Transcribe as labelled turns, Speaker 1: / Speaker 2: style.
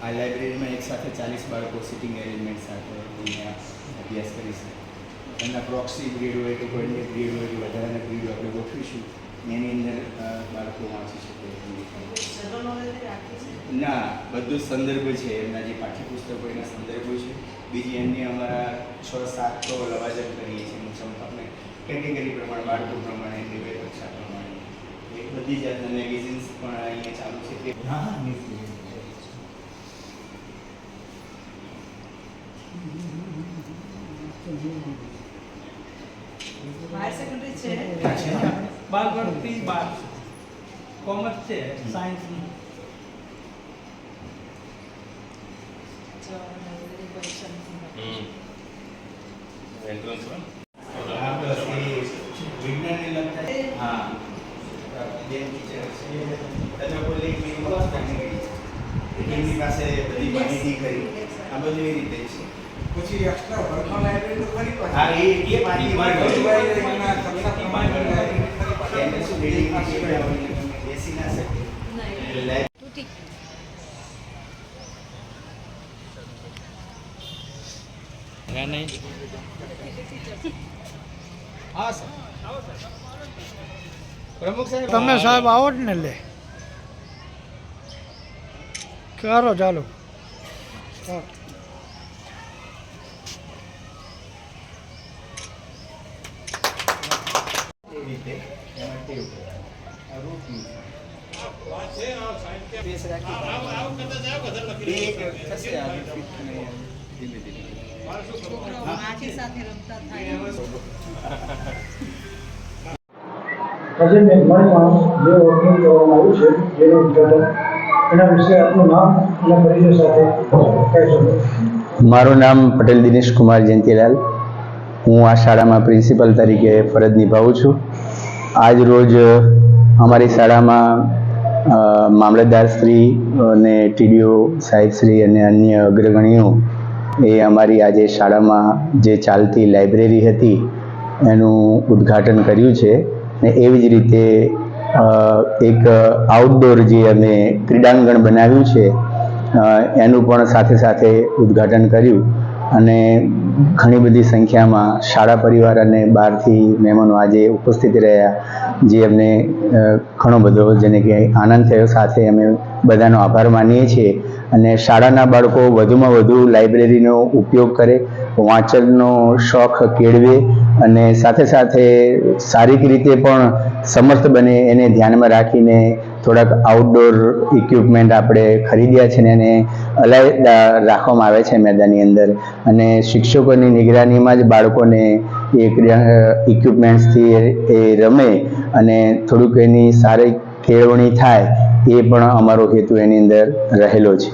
Speaker 1: ચાલીસ બાળકો sitting arrangement સાથે અભ્યાસ કરી શકે. એમના પ્રોક્સી ગ્રેડ હોય કે કોઈને ગ્રેડ હોય કે વધારાના ગ્રેડ આપણે ગોઠવીશું. એની અંદર બાળકો વાંચી શકે. ના, બધું સંદર્ભ છે. એમના જે પાઠ્યપુસ્તકો એના સંદર્ભો છે. બીજી એમની અમારા છ સાત તો લવાજમ કરીએ છીએ. મુસંફરને કેટેગરી પ્રમાણે, બાળકો પ્રમાણે એમની બે કક્ષા પ્રમાણે. એ બધી જાતના મેગેઝિન્સ પણ અહીંયા ચાલુ છે. તે હા હા નિશ્ચિત.
Speaker 2: હાયર સેકન્ડરી છે?
Speaker 3: બાર બાર. કોમર્સ છે
Speaker 4: એન્ટ્રન્સ
Speaker 1: વિજ્ઞાનને લગતા હા. બેન ટીચર છે તમે બોલે કે. એમની પાસે બધી માહિતી કરી. આ બધું એ રીતે છે.
Speaker 5: પછી એક્સ્ટ્રા વર્ગમાં લાઇબ્રેરી તો ખરી પાછી.
Speaker 1: હા એ એ માહિતી
Speaker 5: બધી
Speaker 1: મળે.
Speaker 5: લાઇબ્રેરીમાં સપ્તાહમાં લાઇબ્રેરી ખરી પાછી.
Speaker 1: શું માં કેવડા હોય એટલે તમે બેસી ના શકે એટલે લાઇબ્રેરી
Speaker 5: હા સર. પ્રમુખ સાહેબ
Speaker 6: તમે સાહેબ આવો જ ને લે. કરો ચાલો
Speaker 1: રીતે એમાં ટેવ કરાવે. આ રૂટનું છે. બેસ રાખી બે એક થશે આ ફિટ ને ધીમે ધીમે
Speaker 2: આંખી સાથે રમતા થાય.
Speaker 6: આજે મેઘવાણીમાં જે ઓપનિંગ કરવામાં આવ્યું છે જેનું ઉદ્ઘાટન એના વિશે આપનું નામ અને પરિચય સાથે કહી શકો
Speaker 7: મારું નામ પટેલ દિનેશ કુમાર જયંતિલાલ. હું આ શાળામાં પ્રિન્સિપલ તરીકે ફરજ નિભાવું છું. આજ રોજ અમારી શાળામાં મામલતદાર મામલતદારશ્રી અને ટીડીઓ સાહેબશ્રી અને અન્ય અગ્રગણીઓ, એ અમારી આજે શાળામાં જે ચાલતી લાઇબ્રેરી હતી, એનું ઉદ્ઘાટન કર્યું છે. ને એવી જ રીતે એક આઉટડોર જે અમે ક્રીડાંગણ બનાવ્યું છે એનું પણ સાથે સાથે ઉદ્ઘાટન કર્યું. અને ઘણી બધી સંખ્યામાં શાળા પરિવાર અને બહારથી મહેમાનો આજે ઉપસ્થિત રહ્યા, જે અમને ઘણો બધો જેને કે આનંદ થયો. સાથે અમે બધાનો આભાર માનીએ છીએ અને શાળાના બાળકો વધુમાં વધુ લાઇબ્રેરીનો ઉપયોગ કરે, વાંચનનો શોખ કેળવે અને સાથે સાથે શારીરિક રીતે પણ સમર્થ બને એને ધ્યાનમાં રાખીને થોડાક આઉટડોર ઇક્વિપમેન્ટ આપણે ખરીદ્યા છે ને એને અલાય રાખવામાં આવે છે મેદાનની અંદર. અને શિક્ષકોની નિગરાનીમાં જ બાળકોને એ ઇક્વિપમેન્ટ્સથી એ રમે અને થોડુંક એની સારી કેળવણી થાય એ પણ અમારો હેતુ એની અંદર રહેલો છે.